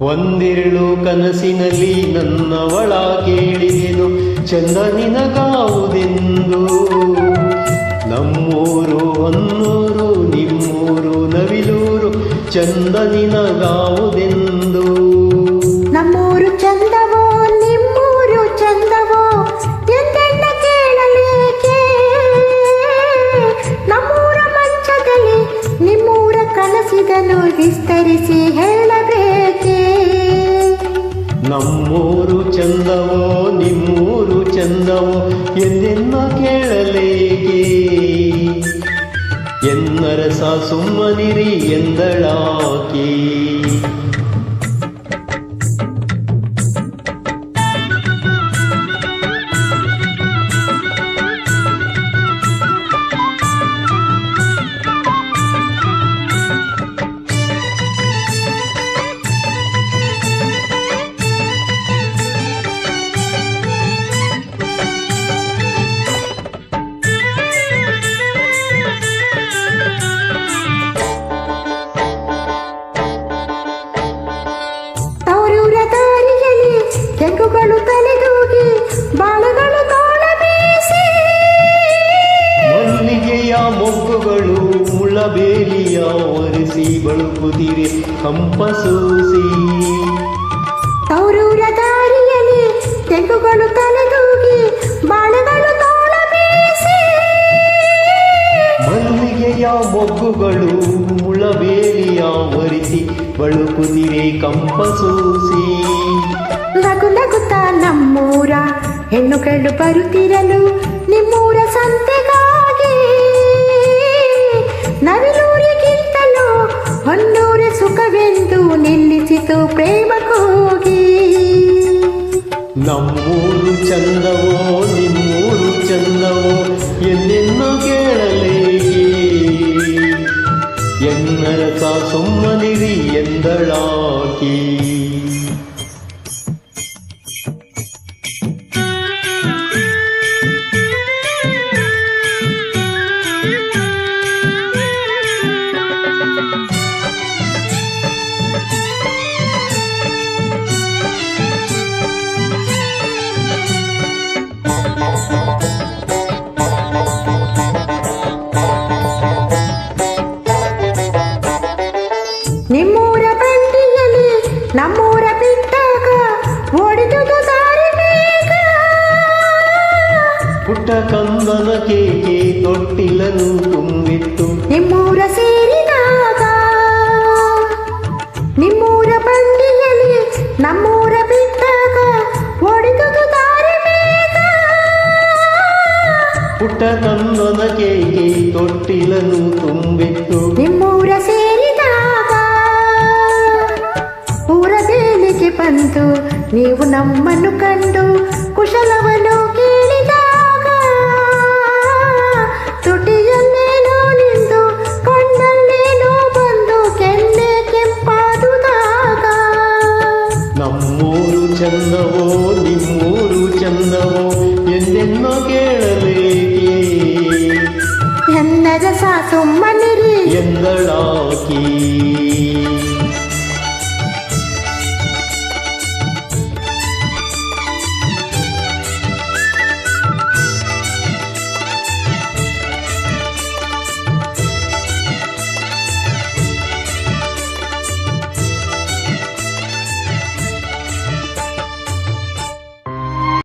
ಒಂದೆರಳು ಕನಸಿನಲ್ಲಿ ನನ್ನವಳ ಕೇಳಿದೆನು ಚಂದ ನಿನಗಾವುದೆಂದು ನಮ್ಮೂರು ಹೊನ್ನೂರು ನಿಮ್ಮೂರು ನವಿಲೂರು ಚಂದ ಕನಸಿದನು ವಿಸ್ತರಿಸಿ ಹೇಳಬೇಕೆ? ನಮ್ಮೂರು ಚಂದವೋ ನಿಮ್ಮೂರು ಚಂದವೋ ಎಂದೆನ್ನ ಕೇಳಲೇಕೆ ಎನ್ನರಸ ಸುಮ್ಮನಿರಿ ಎಂದಳಾಕಿ? ಮೊಗ್ಗುಗಳು ಮುಳಬೇಲಿಯ ಒರೆಸಿ ಬಳುಕುತ್ತಿರೆ ಕಂಪಸೂಸಿ ತವರೂರ ದಾರಿಯಲ್ಲಿ ತೆಗುಗಳು ತಲೆದೂಗಿ ಬಾಳುಗಳು ಮಲ್ಲಿಗೆಯ ಮೊಗ್ಗುಗಳು ಮುಳಬೇಲಿಯ ಒರೆಸಿ ಬಳುಕುತ್ತಿರೆ ಕಂಪಸೂಸಿ ನಗು ನಗುತ್ತಾ ನಮ್ಮೂರ ಹೆಣ್ಣುಗಳು ಬರುತ್ತಿರಲು ನಿಮ್ಮೂರ ಸಂತೆಗಾಗಿ ನವಿಲೂರಿಗಿಂತಲೂ ಹೊನ್ನೂರ ಸುಖವೆಂದು ನಿಲ್ಲಿಸಿತು ಪ್ರೇಮ ಕೋಗಿ. ನಮ್ಮೂರು ಚಂದವೋ, ನಿಮ್ಮೂರು ಚಂದವೋ, ಎಲ್ಲೆನ್ನು ಕೇಳಲೇ ಎನ್ನರಸ ಸುಮ್ಮನಿರಿ ಎಂದಳಾಕಿ. ನಮ್ಮೂರ ಬಿಟ್ಟಾಗ ಓಡಿದುದು ದಾರಿ ಪುಟ್ಟ ಕಂದನ ಕೇಕೆ ತೊಟ್ಟಿಲನು ತುಂಬಿತ್ತು. ನಿಮ್ಮೂರ ಸೇರಿದಾಗ ನಿಮ್ಮೂರ ಬಂಡಿಯಲ್ಲಿ ನಮ್ಮೂರ ಬಿದ್ದಾಗ ಓಡಿದುದು ದಾರಿ ಪುಟ್ಟ ಕಂದನ ಕೇಕೆ ತೊಟ್ಟಿಲನು ತುಂಬಿತ್ತು. ನಿಮ್ಮೂರ ಬೇಲಿಗೆ ಬಂದು ನೀವು ನಮ್ಮನ್ನು ಕಂಡು ಕುಶಲವನ್ನು ಕೇಳಿದಾಗ ತುಟಿಯಲ್ಲೇನೋ ನಿಂದು ಕಣ್ಣಲ್ಲೇನೋ ಬಂದು ಕೆನ್ನೆ ಕೆಂಪಾದುದಾಗ ನಮ್ಮೂರು ಚಂದವೋ ನಿಮ್ಮೂರು ಚಂದವೋ ಎಂದೆನ್ನ ಕೇಳಲೇಕೆ ಎನ್ನದ ಸಾ ಸುಮ್ಮನಿರಿ ಎಂದಳಾಕಿ